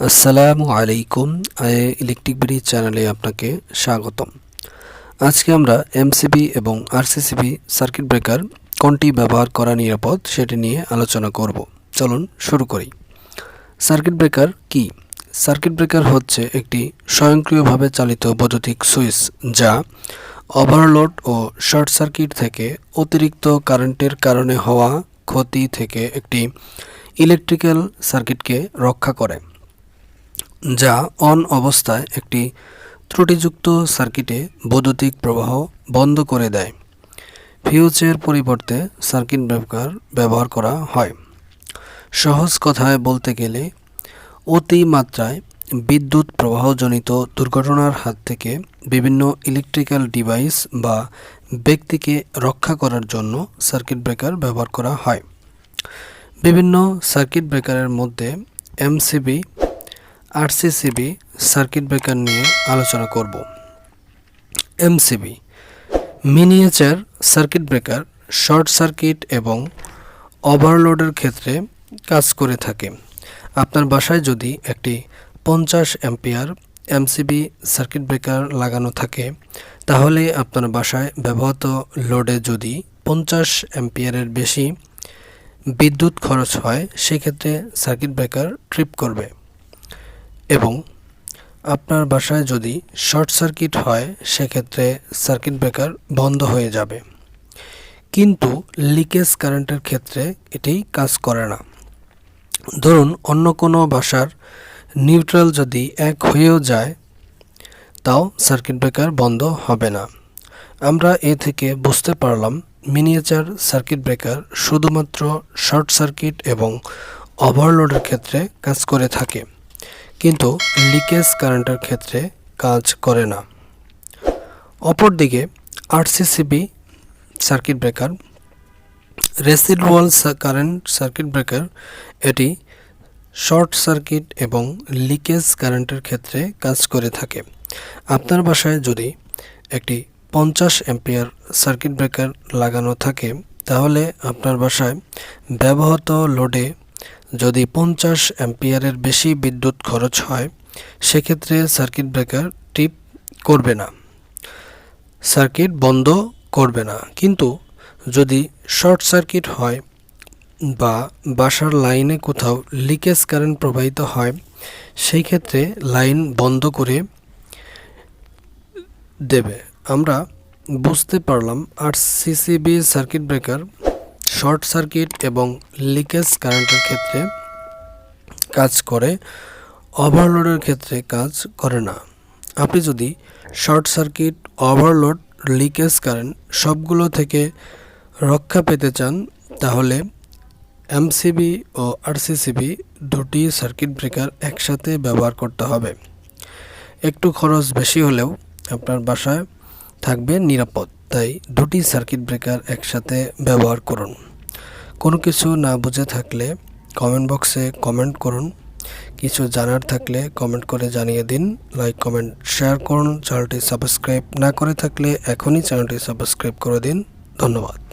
আসসালামু আলাইকুম electric BD চ্যানেলে আপনাকে স্বাগতম। আজকে আমরা এমসিবি এবং আরসিসিবি সার্কিট ব্রেকার কোনটি ব্যবহার করা নিরাপদ সেটি নিয়ে আলোচনা করব। চলুন শুরু করি। সার্কিট ব্রেকার কি? সার্কিট ব্রেকার হচ্ছে একটি স্বয়ংক্রিয়ভাবে চালিত বৈদ্যুতিক সুইচ যা ওভারলোড ও শর্ট সার্কিট থেকে অতিরিক্ত কারেন্টের কারণে হওয়া ক্ষতি থেকে একটি ইলেকট্রিক্যাল সার্কিটকে রক্ষা করে। যা অন অবস্থায় একটি ত্রুটিযুক্ত সার্কিটে বৈদ্যুতিক প্রবাহ বন্ধ করে দেয়। ফিউজের পরিবর্তে সার্কিট ব্রেকার ব্যবহার করা হয়। সহজ কথায় বলতে গেলে অতি মাত্রায় বিদ্যুৎ প্রবাহজনিত দুর্ঘটনার হাত থেকে বিভিন্ন ইলেকট্রিক্যাল ডিভাইস বা ব্যক্তিকে রক্ষা করার জন্য সার্কিট ব্রেকার ব্যবহার করা হয়। বিভিন্ন সার্কিট ব্রেকারের মধ্যে এমসিবি আরসিসিবি সার্কিট ব্রেকার নিয়ে আলোচনা করব। MCB, miniature circuit breaker short circuit এবং ওভারলোডের ক্ষেত্রে কাজ করে থাকে। আপনার বাসায় যদি একটি পঞ্চাশ অ্যাম্পিয়ার এমসিবি সার্কিট ব্রেকার লাগানো থাকে, তাহলে আপনার বাসায় ব্যবহৃত লোডে যদি পঞ্চাশ অ্যাম্পিয়ারের বেশি বিদ্যুৎ খরচ হয়, সেক্ষেত্রে সার্কিট ব্রেকার ট্রিপ করবে। এবং আপনার বাসায় যদি শর্ট সার্কিট হয়, সেক্ষেত্রে সার্কিট ব্রেকার বন্ধ হয়ে যাবে। কিন্তু লিকেজ কারেন্টের ক্ষেত্রে এটি কাজ করে না। ধরুন, অন্য কোনো বাসার নিউট্রাল যদি এক হয়েও যায়, তাও সার্কিট ব্রেকার বন্ধ হবে না। আমরা এ থেকে বুঝতে পারলাম, মিনিয়েচার সার্কিট ব্রেকার শুধুমাত্র শর্ট সার্কিট এবং ওভারলোডের ক্ষেত্রে কাজ করে থাকে। কিন্তু লিকেজ কারেন্টের ক্ষেত্রে কাজ করে না। অপরদিকে RCCB circuit breaker residual current circuit breaker, এটি শর্ট সার্কিট এবং লিকেজ কারেন্টের ক্ষেত্রে কাজ করে থাকে। আপনার বাসায় যদি একটি পঞ্চাশ অ্যাম্পিয়ার সার্কিট ব্রেকার লাগানো থাকে, তাহলে আপনার বাসায় ব্যবহৃত লোডে যদি পঞ্চাশ অ্যাম্পিয়ারের বেশি বিদ্যুৎ খরচ হয়, সেক্ষেত্রে সার্কিট ব্রেকার টিপ করবে না। সার্কিট বন্ধ করবে না। কিন্তু যদি শর্ট সার্কিট হয় বা বাসার লাইনে কোথাও লিকেজ কারেন্ট প্রবাহিত হয় সেই ক্ষেত্রে লাইন বন্ধ করে দেবে। আমরা বুঝতে পারলাম R CCB circuit breaker short circuit এবং লিকেজ কারেন্টের ক্ষেত্রে কাজ করে, ওভারলোডের ক্ষেত্রে কাজ করে না। আপনি যদি short circuit, overload, leakage current সবগুলো থেকে রক্ষা পেতে চান, তাহলে এমসিবি ও আরসিসিবি দুটি সার্কিট ব্রেকার একসাথে ব্যবহার করতে হবে। একটু খরচ বেশি হলেও আপনার বাসায় থাকবে নিরাপদ, তাই দুটি সার্কিট ব্রেকার একসাথে ব্যবহার করুন। কোনো কিছু না বুঝে থাকলে কমেন্ট বক্সে কমেন্ট করুন। কিছু জানার থাকলে কমেন্ট করে জানিয়ে দিন। লাইক কমেন্ট শেয়ার করুন। চ্যানেলটি সাবস্ক্রাইব না করে থাকলে এখনই চ্যানেলটি সাবস্ক্রাইব করে দিন। ধন্যবাদ।